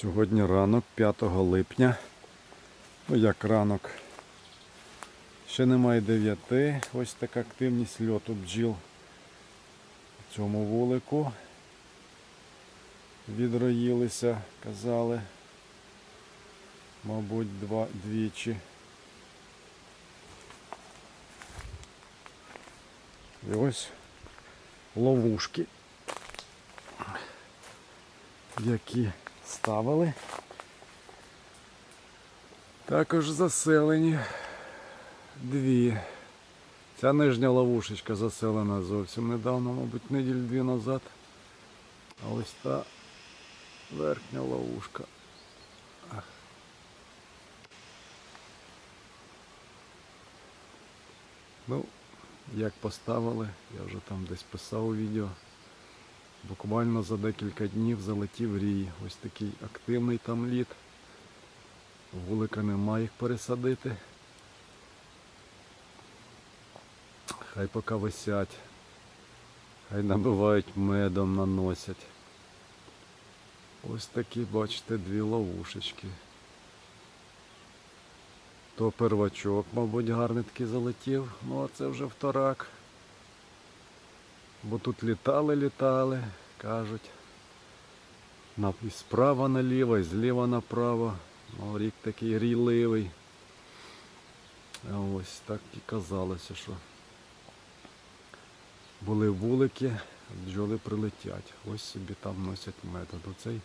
Сьогодні ранок 5 липня. Ну як ранок. Ще немає 9. Ось така активність льоту бджіл в цьому вулику. Відроїлися, казали. Мабуть, два, двічі. І ось ловушки, які ставили. Також заселені дві. Ця нижня ловушечка заселена зовсім недавно, мабуть, неділю дві назад. А ось та верхня ловушка. Ну, як поставили, я вже там десь писав у відео. Буквально за декілька днів залетів рій. Ось такий активний там лід. Вулика нема їх пересадити. Хай поки висять. Хай набивають медом, наносять. Ось такі, бачите, дві ловушечки. То первачок, мабуть, гарний такий залетів. Ну а це вже вторак. Бо тут літали, літали, кажуть. І справа наліво, і зліва направо. Ну, рік такий рійливий. Ось так і казалося, що були вулики, бджоли прилетять. Ось собі там носять метод. Оцей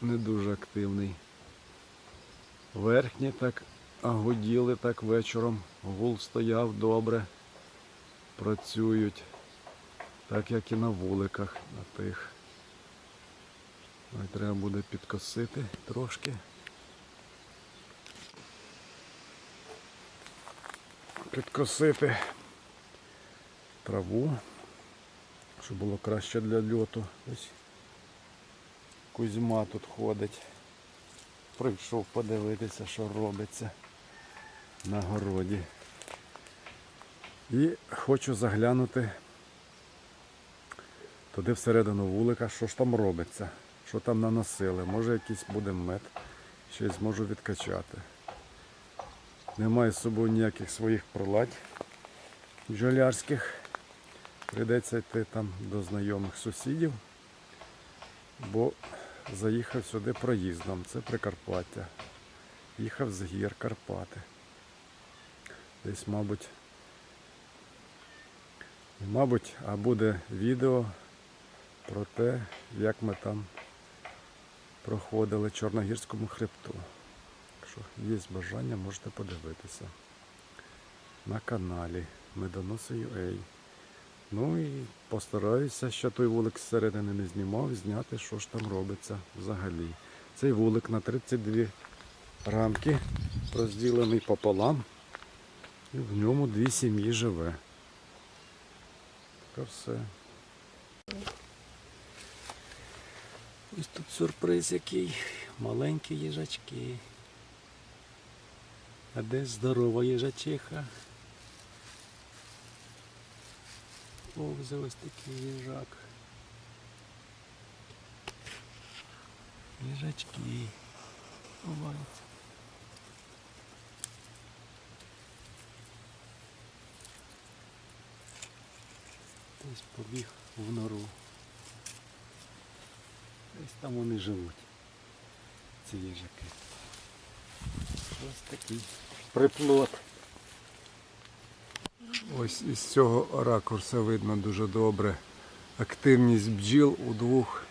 не дуже активний. Верхні так гуділи так вечором. Гул стояв добре. Працюють. Так як і на вуликах на тих. Треба буде підкосити трошки. Підкосити траву, щоб було краще для льоту. Ось Кузьма тут ходить. Прийшов подивитися, що робиться на городі. І хочу заглянути туди всередину вулика, що ж там робиться, що там наносили. Може якийсь буде мед, ще й зможу відкачати. Немає з собою ніяких своїх приладь бджолярських. Прийдеться йти там до знайомих сусідів, бо заїхав сюди проїздом. Це Прикарпаття. Їхав з гір Карпати. Десь, мабуть, мабуть, а буде відео про те, як ми там проходили Чорногірському хребту. Якщо є бажання, можете подивитися на каналі Медоноси.ua. Ну і постараюся, що той вулик зсередини не знімав, зняти, що ж там робиться взагалі. Цей вулик на 32 рамки розділений пополам. І в ньому дві сім'ї живе. Так все. Ось тут сюрприз який. Маленькі їжачки. А де здорова їжачиха? Повзе ось такий їжак. Їжачки. Ховаються. Десь побіг в нору. Десь там вони живуть. Ці їжаки. Ось такий приплод. Ось із цього ракурсу видно дуже добре активність бджіл у двох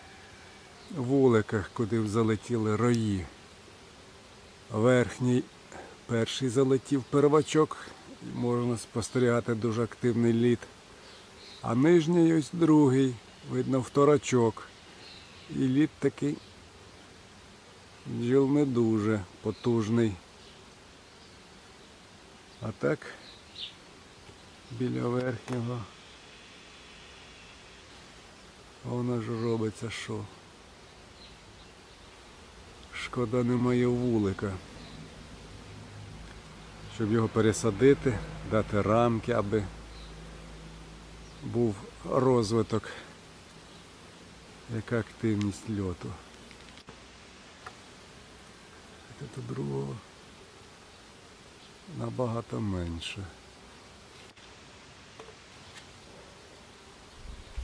вуликах, куди залетіли рої. Верхній перший залетів первачок, можна спостерігати дуже активний лід. А нижній ось другий, видно вторачок. І лід такий бджіл не дуже потужний. А так біля верхнього. Воно ж робиться що? Шкода немає вулика. Щоб його пересадити, дати рамки, аби був розвиток, яка активність льоту. тут другого набагато менше.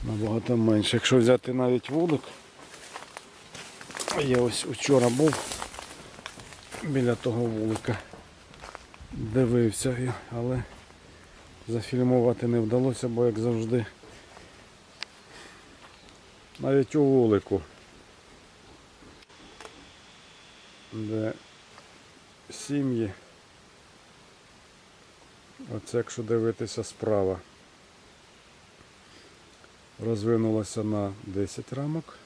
Набагато менше. Якщо взяти навіть вулик, я ось вчора був біля того вулика, дивився, але зафільмувати не вдалося, бо як завжди. Навіть у вулику, де сім'ї, оце якщо дивитися справа, розвинулося на 10 рамок,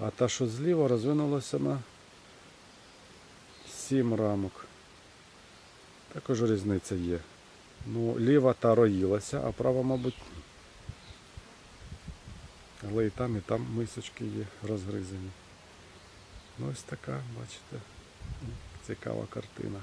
а та, що зліва, розвинулося на 7 рамок. Також різниця є. Ну, ліва та роїлася, а права, мабуть, але і там, і там мисочки є розгризані. Ну ось така, бачите, цікава картина.